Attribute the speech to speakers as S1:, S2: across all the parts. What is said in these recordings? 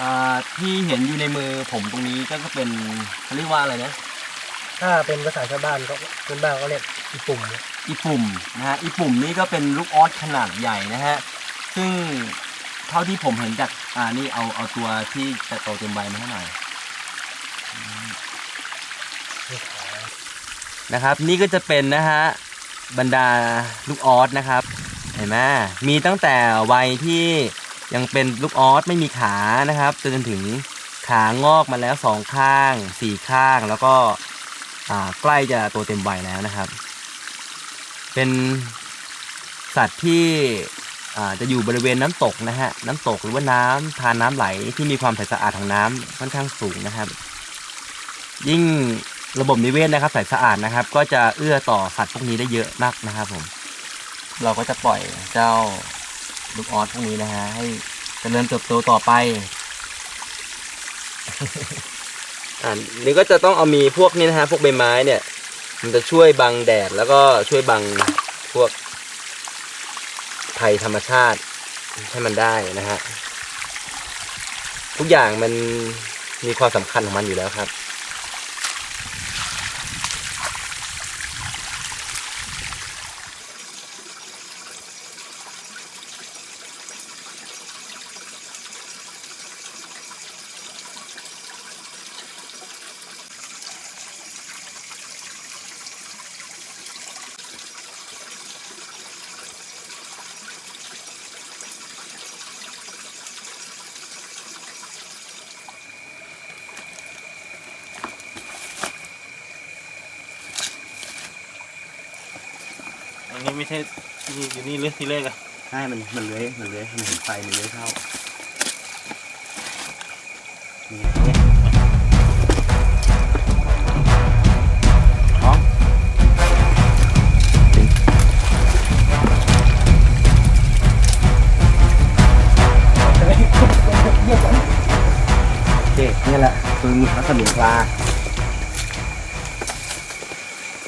S1: อ่าที่เห็นอยู่ในมือผมตรงนี้ก็จะเป็นเขาเรียกว่าอะไรนะ
S2: ถ้าเป็นภาษาชาวบ้านก็เป็นบ้านก็เรียกอีปุ่ม
S1: อีปุ่มนะฮะอีปุ่มนี่ก็เป็นลูกออสขนาดใหญ่นะฮะซึ่งเท่าที่ผมเห็นจากอ่านี่เอาเอาตัวที่จะโตเต็มใบมาให้หน่อยนะครับ นี่ก็จะเป็นนะฮะบรรดาลูกออสนะครับ เห็นไหมมีตั้งแต่วัยที่ ยังเป็นลูกออสไม่มีขานะครับจนถึงขางอกมาแล้วสองข้างสี่ข้าง แล้วก็ใกล้จะโตเต็มวัยแล้วนะครับ เป็นสัตว์ที่จะอยู่บริเวณน้ำตกนะฮะน้ำตกหรือว่าน้ำทานน้ำไหลที่มีความใสสะอาดของน้ำค่อนข้างสูงนะครับ ยิ่งระบบนิเวศนะครับใสสะอาดนะครับ ก็จะเอื้อต่อสัตว์พวกนี้ได้เยอะมากนะครับผม เราก็จะปล่อยเจ้า ลูกออสพวกนี้นะฮะ ให้เจริญเติบโตต่อไป อ่านี่ก็จะต้องเอามีพวกนี้นะฮะ พวกใบไม้เนี่ย มันจะช่วยบังแดดแล้วก็ช่วยบังพวกภัยธรรมชาติให้มันได้นะฮะ ทุกอย่างมันมีความสำคัญของมันอยู่แล้วครับ
S3: นี้ไม่ใช่นี่อยู่นี่เลือกที่เลขอะ
S1: ใช่มันมันเลื้อยมันเลื้อยมันเห็นไฟมันเลื้อยเข้านี่เนี่ยพร้อโอเคนี่แหละคืองูทัศมิงปลา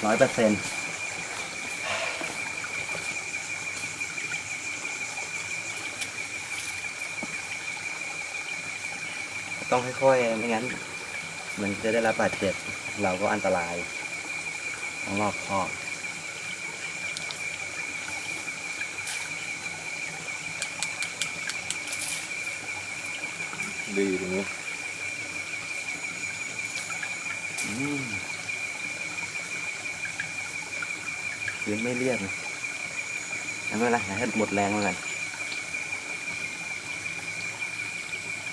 S1: ร้อยเปอร์เซ็นต์ ต้องค่อยๆ ไม่งั้น มันจะได้รับบาดเจ็บ เราก็อันตรายต้องรอบคอบ
S3: ดีตรงนี้
S1: อืมพื้นไม่เรียบนะไม่เป็นไรให้หมดแรงแล้วกัน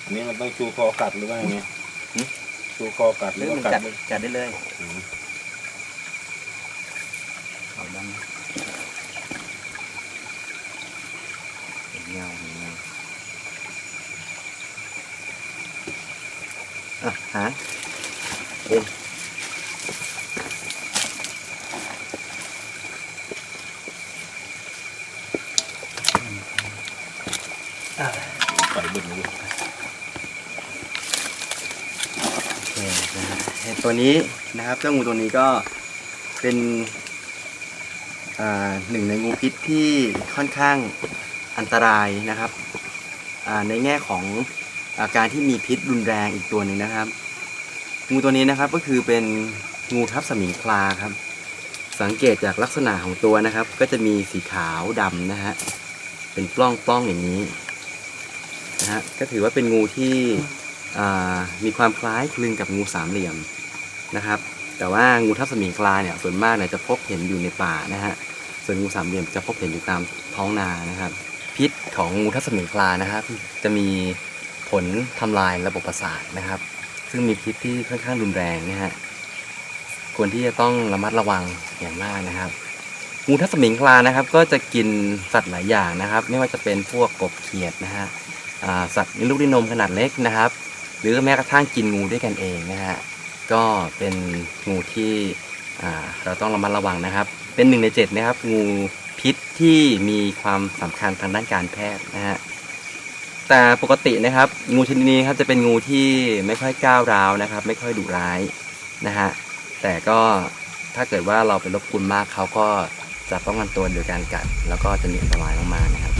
S3: อันนี้มันต้องชูคอกัดหรือว่าไงชูคอกัดห
S1: ห
S3: รื
S1: รืออ
S3: ว่า
S1: มัน
S3: กั
S1: จั
S3: ด
S1: ด
S3: ไม่
S1: จัดได้เลย
S3: อืม
S1: เขาดำเห็นเงาเห็นเงาอะหางเอ็น
S3: ปล่อยบึ้งเลย
S1: โอเค ตัวนี้นะครับ เจ้างูตัวนี้ก็เป็นหนึ่งในงูพิษที่ค่อนข้างอันตรายนะครับในแง่ของอาการที่มีพิษรุนแรงอีกตัวหนึ่งนะครับ งูตัวนี้นะครับก็คือเป็นงูทับสมิงคลาครับ สังเกตจากลักษณะของตัวนะครับ ก็จะมีสีขาวดำนะฮะเป็นปล้องปล้องๆอย่างนี้นะฮะก็ถือว่าเป็นงูที่มีความคล้ายคลึงกับงูสามเหลี่ยม นะครับ แต่ว่างูทับสมิงคลาเนี่ยส่วนมากเนี่ยจะพบเห็นอยู่ในป่านะฮะส่วนงูสามเหลี่ยมจะพบเห็นอยู่ตามท้องนานะครับ พิษของงูทับสมิงคลานะครับ จะมีผลทำลายระบบประสาทนะครับ ซึ่งมีพิษที่ค่อนข้างรุนแรงนะฮะควรที่จะต้องระมัดระวังอย่างมากนะครับงูทับสมิงคลานะครับ ก็จะกินสัตว์หลายอย่างนะครับ ไม่ว่าจะเป็นพวกกบเขียดนะฮะสัตว์มีลูกด้วยนมขนาดเล็กนะครับ หรือแม้กระทั่งกินงูด้วยกันเองนะฮะ ก็เป็นงูที่เราต้องระมัดระวังนะครับ เป็นหนึ่งในเจ็ดนะครับ งูพิษที่มีความสำคัญทางด้านการแพทย์นะฮะแต่ปกตินะครับ งูชนิดนี้ครับจะเป็นงูที่ไม่ค่อยก้าวร้าวนะครับ ไม่ค่อยดุร้ายนะฮะแต่ก็ถ้าเกิดว่าเราไปรบกวนมากเขาก็จะป้องกันตัวโดยการกัด แล้วก็จะมีอันตรายมากๆนะครับ